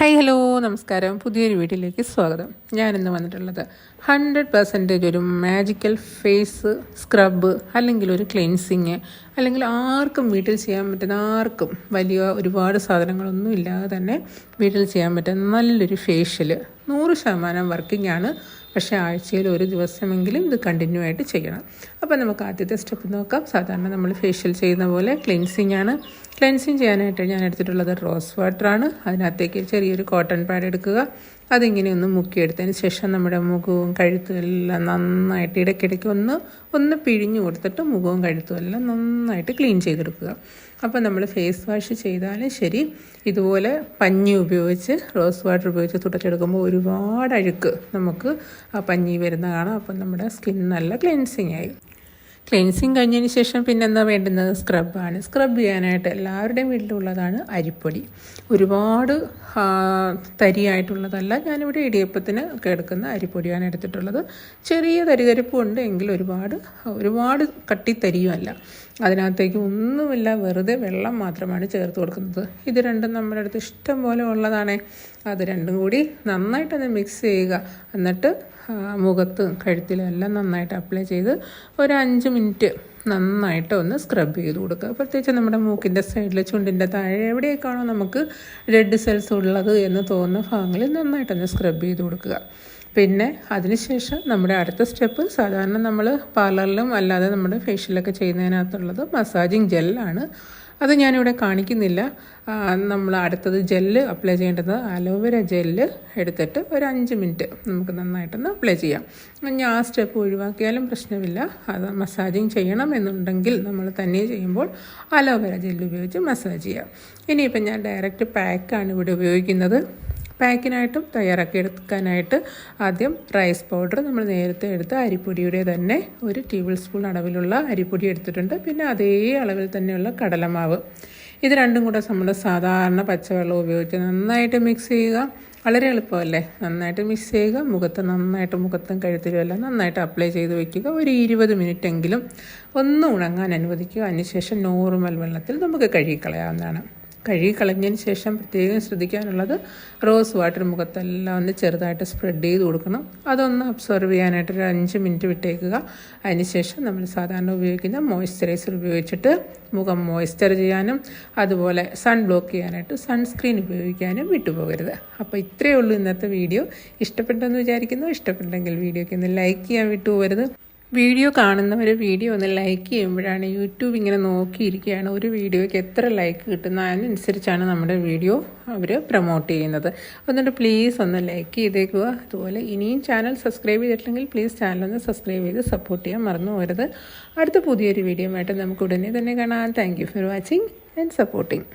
Hi hello നമസ്കാരം. പുതിയൊരു വീഡിയോയിലേക്ക് സ്വാഗതം. ഞാനിന്ന് വന്നിട്ടുള്ളത് ഹൺഡ്രഡ് പെർസെന്റേജ് ഒരു മാജിക്കൽ ഫേസ് സ്ക്രബ് അല്ലെങ്കിൽ ഒരു ക്ലെൻസിങ് അല്ലെങ്കിൽ ആർക്കും വീട്ടിൽ ചെയ്യാൻ പറ്റുന്ന ആർക്കും വലിയ ഒരുപാട് സാധനങ്ങളൊന്നും ഇല്ലാതെ തന്നെ വീട്ടിൽ ചെയ്യാൻ പറ്റുന്ന നല്ലൊരു ഫേഷ്യൽ നൂറ് ശതമാനം വർക്കിംഗ് ആണ്. പക്ഷേ ആഴ്ചയിൽ ഒരു ദിവസമെങ്കിലും ഇത് കണ്ടിന്യൂ ആയിട്ട് ചെയ്യണം. അപ്പോൾ നമുക്ക് ആദ്യത്തെ സ്റ്റെപ്പ് നോക്കാം. സാധാരണ നമ്മൾ ഫേഷ്യൽ ചെയ്യുന്ന പോലെ ക്ലെൻസിങ് ആണ്. ക്ലെൻസിങ് ചെയ്യാനായിട്ട് ഞാൻ എടുത്തിട്ടുള്ളത് റോസ് വാട്ടറാണ് അതിനകത്തേക്ക് ചെറിയൊരു കോട്ടൺ പാഡ് എടുക്കുക. അതിങ്ങനെ ഒന്ന് മുക്കിയെടുത്തതിന് ശേഷം നമ്മുടെ മുഖവും കഴുത്തും എല്ലാം നന്നായിട്ട് ഇടയ്ക്കിടയ്ക്ക് ഒന്ന് ഒന്ന് പിഴിഞ്ഞു കൊടുത്തിട്ട് മുഖവും കഴുത്തും എല്ലാം നന്നായിട്ട് ക്ലീൻ ചെയ്തെടുക്കുക. അപ്പോൾ നമ്മൾ ഫേസ് വാഷ് ചെയ്താലും ശരി. ഇതുപോലെ പഞ്ഞി ഉപയോഗിച്ച് റോസ് വാട്ടർ ഉപയോഗിച്ച് തുടച്ചെടുക്കുമ്പോൾ ഒരുപാട് അഴുക്ക് നമുക്ക് ആ പഞ്ഞി വരുന്ന കാണാം. അപ്പം നമ്മുടെ സ്കിൻ നല്ല ക്ലെൻസിങ് ആയി. ക്ലെൻസിങ് കഴിഞ്ഞതിന് ശേഷം പിന്നെ എന്താ വേണ്ടുന്നത് സ്ക്രബാണ് സ്ക്രബ് ചെയ്യാനായിട്ട് എല്ലാവരുടെയും വീട്ടിലുള്ളതാണ് അരിപ്പൊടി. ഒരുപാട് തരിയായിട്ടുള്ളതല്ല. ഞാനിവിടെ ഇടിയപ്പത്തിന് ഒക്കെ എടുക്കുന്ന അരിപ്പൊടിയാണ് എടുത്തിട്ടുള്ളത്. ചെറിയ തരിതരിപ്പും ഉണ്ട്. എങ്കിൽ ഒരുപാട് ഒരുപാട് കട്ടിത്തരിയുമല്ല. അതിനകത്തേക്ക് ഒന്നുമില്ല വെറുതെ വെള്ളം മാത്രമാണ് ചേർത്ത് കൊടുക്കുന്നത്. ഇത് രണ്ടും നമ്മുടെ അടുത്ത് ഇഷ്ടം പോലെ ഉള്ളതാണ്. അത് രണ്ടും കൂടി നന്നായിട്ടൊന്ന് മിക്സ് ചെയ്യുക. എന്നിട്ട് മുഖത്ത് കഴുത്തിലും എല്ലാം നന്നായിട്ട് അപ്ലൈ ചെയ്ത് ഒരു അഞ്ച് മിനിറ്റ് നന്നായിട്ട് ഒന്ന് സ്ക്രബ് ചെയ്ത് കൊടുക്കുക. പ്രത്യേകിച്ച് നമ്മുടെ മൂക്കിന്റെ സൈഡിൽ ചുണ്ടിന്റെ താഴെ എവിടെയൊക്കെയാണോ നമുക്ക് റെഡ് സെൽസ് ഉള്ളത് എന്ന് തോന്നുന്ന ഭാഗങ്ങളിൽ നന്നായിട്ടൊന്ന് സ്ക്രബ് ചെയ്ത് കൊടുക്കുക. പിന്നെ അതിനുശേഷം നമ്മുടെ അടുത്ത സ്റ്റെപ്പ് സാധാരണ നമ്മൾ പാർലറിലും അല്ലാതെ നമ്മുടെ ഫേഷ്യലൊക്കെ ചെയ്യുന്നതിനകത്തുള്ളത് മസാജിങ് ജെല്ലാണ്. അത് ഞാനിവിടെ കാണിക്കുന്നില്ല. നമ്മൾ അടുത്തത് ജെല്ല് അപ്ലൈ ചെയ്യേണ്ടത് അലോവേര ജെല്ല് എടുത്തിട്ട് ഒരു അഞ്ച് മിനിറ്റ് നമുക്ക് നന്നായിട്ടൊന്ന് അപ്ലൈ ചെയ്യാം. ഞാൻ ആ സ്റ്റെപ്പ് ഒഴിവാക്കിയാലും പ്രശ്നമില്ല. അത് മസാജിങ് ചെയ്യണം എന്നുണ്ടെങ്കിൽ നമ്മൾ തന്നെ ചെയ്യുമ്പോൾ അലോവേര ജെല്ല് ഉപയോഗിച്ച് മസാജ് ചെയ്യാം. ഇനിയിപ്പോൾ ഞാൻ ഡയറക്റ്റ് പാക്കാണ് ഇവിടെ ഉപയോഗിക്കുന്നത്. പാക്കിനായിട്ടും തയ്യാറാക്കി എടുക്കാനായിട്ട് ആദ്യം റൈസ് പൗഡർ നമ്മൾ നേരത്തെ എടുത്ത അരിപ്പൊടിയുടെ തന്നെ ഒരു ടേബിൾ സ്പൂൺ അളവിലുള്ള അരിപ്പൊടി എടുത്തിട്ടുണ്ട്. പിന്നെ അതേ അളവിൽ തന്നെയുള്ള കടലമാവ്. ഇത് രണ്ടും കൂടെ നമ്മൾ സാധാരണ പച്ചവെള്ളം ഉപയോഗിച്ച് നന്നായിട്ട് മിക്സ് ചെയ്യുക. വളരെ എളുപ്പമല്ലേ? നന്നായിട്ട് മിക്സ് ചെയ്യുക. മുഖത്ത് നന്നായിട്ട് മുഖത്തും കഴുത്തിലും എല്ലാം നന്നായിട്ട് അപ്ലൈ ചെയ്ത് വെക്കുക. ഒരു ഇരുപത് മിനിറ്റ് എങ്കിലും ഒന്ന് ഉണങ്ങാൻ അനുവദിക്കുക. അതിനുശേഷം നോർമൽ വെള്ളത്തിൽ നമുക്ക് കഴുകിക്കളയാവുന്നതാണ്. കഴുകി കളഞ്ഞതിന് ശേഷം പ്രത്യേകം ശ്രദ്ധിക്കാനുള്ളത് റോസ് വാട്ടർ മുഖത്തെല്ലാം ഒന്ന് ചെറുതായിട്ട് സ്പ്രെഡ് ചെയ്ത് കൊടുക്കണം. അതൊന്ന് അബ്സോർവ് ചെയ്യാനായിട്ട് ഒരു അഞ്ച് മിനിറ്റ് വിട്ടേക്കുക. അതിനുശേഷം നമ്മൾ സാധാരണ ഉപയോഗിക്കുന്ന മോയ്സ്ചറൈസർ ഉപയോഗിച്ചിട്ട് മുഖം മോയ്സ്ചർ ചെയ്യാനും അതുപോലെ സൺ ബ്ലോക്ക് ചെയ്യാനായിട്ട് സൺസ്ക്രീൻ ഉപയോഗിക്കാനും വിട്ടുപോകരുത്. അപ്പോൾ ഇത്രയേ ഉള്ളൂ ഇന്നത്തെ വീഡിയോ. ഇഷ്ടപ്പെട്ടെന്ന് വിചാരിക്കുന്നു. ഇഷ്ടപ്പെട്ടെങ്കിൽ വീഡിയോയ്ക്ക് ഒന്ന് ലൈക്ക് ചെയ്യാൻ വിട്ടുപോകരുത്. വീഡിയോ കാണുന്നവർ വീഡിയോ ഒന്ന് ലൈക്ക് ചെയ്യുമ്പോഴാണ് യൂട്യൂബ് ഇങ്ങനെ നോക്കിയിരിക്കുകയാണ് ഒരു വീഡിയോയ്ക്ക് എത്ര ലൈക്ക് കിട്ടുന്ന അതിനനുസരിച്ചാണ് നമ്മുടെ വീഡിയോ അവർ പ്രൊമോട്ട് ചെയ്യുന്നത്. അതുകൊണ്ട് പ്ലീസ് ഒന്ന് ലൈക്ക് ചെയ്തേക്കുക. അതുപോലെ ഇനിയും ചാനൽ സബ്സ്ക്രൈബ് ചെയ്തിട്ടില്ലെങ്കിൽ പ്ലീസ് ചാനൽ ഒന്ന് സബ്സ്ക്രൈബ് ചെയ്ത് സപ്പോർട്ട് ചെയ്യാൻ മറന്നു പോരുത് അടുത്ത പുതിയൊരു വീഡിയോ ആയിട്ട് നമുക്ക് ഉടനെ തന്നെ കാണാം. Thank for watching and supporting